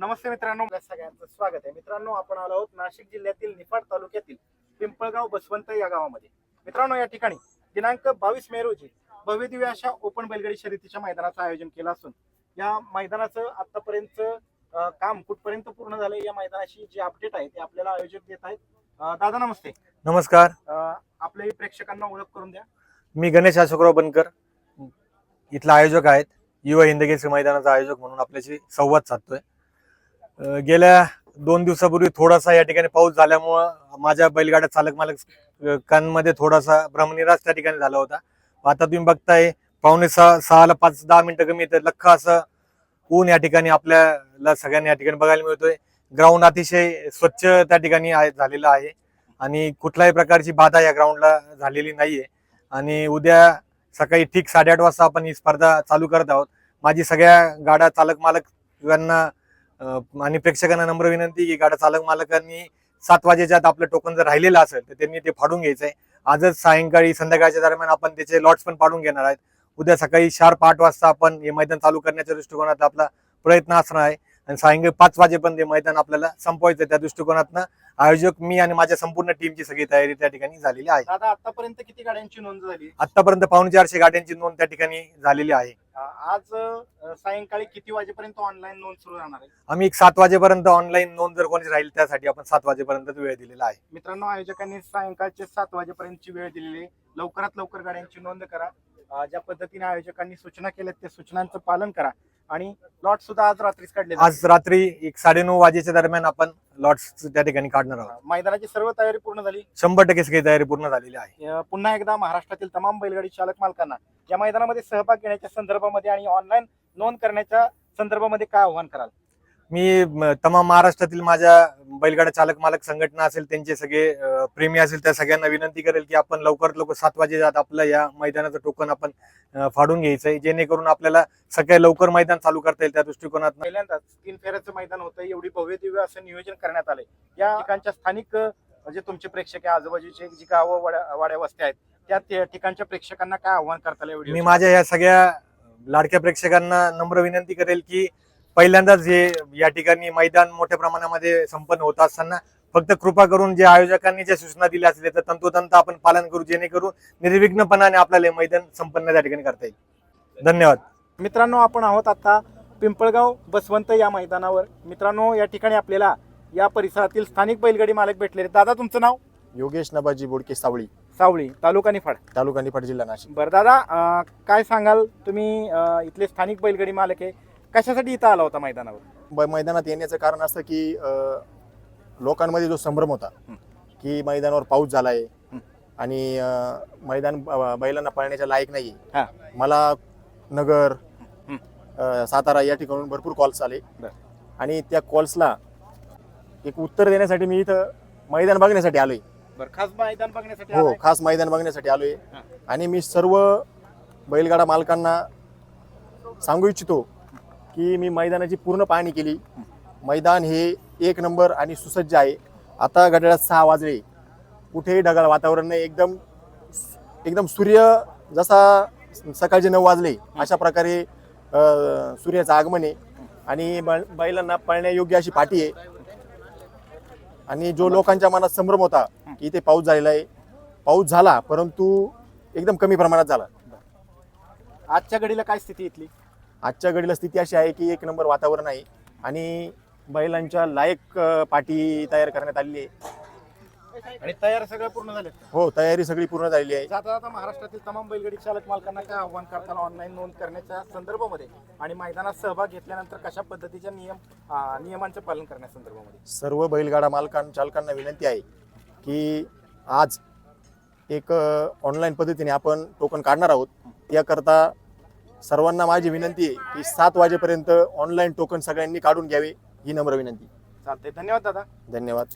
नमस्ते मित्रांनो. आपल्या सगळ्यांचं स्वागत आहे. मित्रांनो आपण आलो आहोत नाशिक जिल्ह्यातील निफाड तालुक्यातील पिंपळगाव बसवंत या गावामध्ये. मित्रांनो या ठिकाणी दिनांक बावीस मे रोजी भव्य दिव्य अशा ओपन बैलगाडी शर्यतीच्या मैदानाचं आयोजन केलं असून या मैदानाचं आतापर्यंत काम कुठपर्यंत पूर्ण झालंय या मैदानाची जी अपडेट आहे ते आपल्याला आयोजक देत आहेत. दादा नमस्ते. नमस्कार. आपल्या प्रेक्षकांना ओळख करून द्या. मी गणेश अशोकराव बनकर. इथला आयोजक आहेत. युवा हिंदकेसरी मैदानाचा आयोजक म्हणून आपल्याशी संवाद साधतोय. गेल्या दोन दिवसापूर्वी थोडासा या ठिकाणी पाऊस झाल्यामुळं माझ्या बैलगाड्या चालक मालकांमध्ये थोडासा भ्रमनिराश त्या ठिकाणी झाला होता. आता तुम्ही बघताय पावणे सहा सहाला पाच दहा मिनिटं कमी येतं लख असं ऊन या ठिकाणी आपल्याला सगळ्यांना या ठिकाणी बघायला मिळतोय. ग्राउंड अतिशय स्वच्छ त्या ठिकाणी आहे झालेलं आहे. आणि कुठल्याही प्रकारची बाधा या ग्राउंडला झालेली नाहीये. आणि उद्या सकाळी ठीक साडेआठ वाजता आपण ही स्पर्धा चालू करत आहोत. माझी सगळ्या गाड्या चालक मालक यांना आणि प्रेक्षकांना नम्र विनंती की गाड्या चालक मालकांनी सात वाजेच्या आत आपलं टोकन जर राहिलेलं असेल तर त्यांनी ते फाडून घ्यायचंय आजच सायंकाळी संध्याकाळच्या दरम्यान आपण त्याचे लॉट्स पण पाडून घेणार आहेत. उद्या सकाळी शार्प आठ वाजता आपण हे मैदान चालू करण्याच्या दृष्टिकोनात आपला प्रयत्न असणार आहे. आणि सायंकाळी पाच वाजेपर्यंत हे मैदान आपल्याला संपवायचं आहे. त्या दृष्टिकोनातनं आयोजक मी आणि माझ्या संपूर्ण टीमची सगळी तयारी त्या ठिकाणी झालेली आहे. आतापर्यंत किती गाड्यांची नोंद झाली? आतापर्यंत पावणे चारशे गाड्यांची नोंद त्या ठिकाणी झालेली आहे. आज सायंकाळी किती वाजेपर्यंत ऑनलाईन नोंद सुरू राहणार आहे? आम्ही एक सात वाजेपर्यंत ऑनलाईन नोंद जर कोणी राहील त्यासाठी आपण सात वाजेपर्यंत वेळ दिलेला आहे. मित्रांनो आयोजकांनी सायंकाळचे सात वाजेपर्यंतची वेळ दिलेली आहे. लवकरात लवकर गाड्यांची नोंद करा. ज्या पद्धतीने आयोजकांनी सूचना केल्यात त्या सूचनांचं पालन करा. आणि लॉट सुद्धा आज रात्रीच काढले. आज रात्री एक साडेनऊ वाजेच्या दरम्यान आपण लॉट्स त्या ठिकाणी काढणार आहोत. मैदानाची सर्व तयारी पूर्ण झाली. शंभर टक्के सगळी तयारी पूर्ण झालेली आहे. अं, पुन्हा एकदा महाराष्ट्रातील तमाम बैलगाडी चालक मालकांना या मैदानामध्ये सहभाग घेण्याच्या संदर्भामध्ये आणि ऑनलाईन नोंद करण्याच्या संदर्भामध्ये काय आव्हान कराल? मी तमाम महाराष्ट्रातील माझ्या बैलगाड्या चालक मालक संघटना असेल त्यांचे सगळे प्रेमी असेल त्या सगळ्यांना विनंती करेल की आपण लवकरात लवकर सात वाजे आत आपलं या मैदानाचं टोकन आपण फाडून घ्यायचंय. जेणेकरून आपल्याला सकाळी लवकर मैदान चालू करता येईल त्या दृष्टिकोनात पहिल्यांदाच तीन फेऱ्याचं मैदान होतं. एवढी भव्य दिव्य असं नियोजन करण्यात आलंय. या ठिकाणच्या स्थानिक म्हणजे तुमचे प्रेक्षक आहे आजूबाजूचे जी गावं वाड्या वस्त्या आहेत त्या ठिकाणच्या प्रेक्षकांना काय आव्हान करता येईल मी माझ्या या सगळ्या लाडक्या प्रेक्षकांना नम्र विनंती करेल की पहिल्यांदाच हे या ठिकाणी मैदान मोठ्या प्रमाणामध्ये संपन्न होत असताना फक्त कृपा करून जे आयोजकांनी ज्या सूचना दिल्या असतील त्याचं तंतोतंत आपण पालन करू जेणेकरून निर्विघ्नपणाने आपल्याला मैदान संपन्न त्या ठिकाणी करता येईल. धन्यवाद. मित्रांनो आपण आहोत आता पिंपळगाव बसवंत या मैदानावर. मित्रांनो या ठिकाणी आपल्याला या परिसरातील स्थानिक बैलगाडी मालक भेटलेले आहेत. दादा तुमचं नाव? योगेश नबाजी बोडके सावळी. सावळी तालुका निफाड. तालुका निफाड जिल्हा नाशिक. बरं दादा अं, काय सांगाल? तुम्ही अं, इथले स्थानिक बैलगाडी मालक आहे. कशासाठी इथं आला होता मैदानावर ब- मैदानात येण्याचं कारण असतं की अ, लोकांमध्ये जो संभ्रम होता हं. की मैदानावर पाऊस झालाय हं. आणि अ, मैदान ब- बैलांना पळण्याच्या लायक नाही हा. मला नगर हं. अ, सातारा या ठिकाणून भरपूर कॉल्स आले बरं. आणि त्या कॉल्सला एक उत्तर देण्यासाठी मी इथं मैदान बघण्यासाठी आलोय बरं खास मैदान बघण्यासाठी हो आलाय? खास मैदान बघण्यासाठी आलोय हा. आणि मी सर्व बैलगाडा मालकांना सांगू इच्छितो की मी मैदानाची पूर्ण पाहणी केली. मैदान हे एक नंबर आणि सुसज्ज आहे. आता घड्याळात सहा वाजले. कुठेही ढगाळ वातावरण नाही. एकदम एकदम सूर्य जसा सकाळचे नऊ वाजले अशा प्रकारे सूर्याचं आगमन आहे. आणि बैलांना पळण्यायोग्य अशी पाठी आहे. आणि जो लोकांच्या मनात संभ्रम होता की इथे पाऊस झालेला आहे. पाऊस झाला परंतु एकदम कमी प्रमाणात झाला. आजच्या घडीला काय स्थिती इथली? आजच्या घडीला स्थिती अशी आहे की एक नंबर वातावरण आहे आणि बैलांच्या लायक पाठी तयार करण्यात आलेली आहे. आणि तयार सगळं पूर्ण झाले हो तयारी सगळी पूर्ण झालेली आहे. जाता जाता महाराष्ट्रातील तमाम बैलगाडी चालक मालकांना काय आव्हान करताना ऑनलाईन नोंद करण्याच्या संदर्भामध्ये आणि मैदानात सहभाग घेतल्यानंतर कशा पद्धतीच्या नियम नियमांचं पालन करण्या संदर्भामध्ये? सर्व बैलगाडा मालकां चालकांना विनंती आहे की आज एक ऑनलाईन पद्धतीने आपण टोकन काढणार आहोत. याकरता सर्वांना माझी विनंती आहे की सात वाजेपर्यंत ऑनलाईन टोकन सगळ्यांनी काढून घ्यावे ही नम्र विनंती. चालते धन्यवाद दादा. धन्यवाद.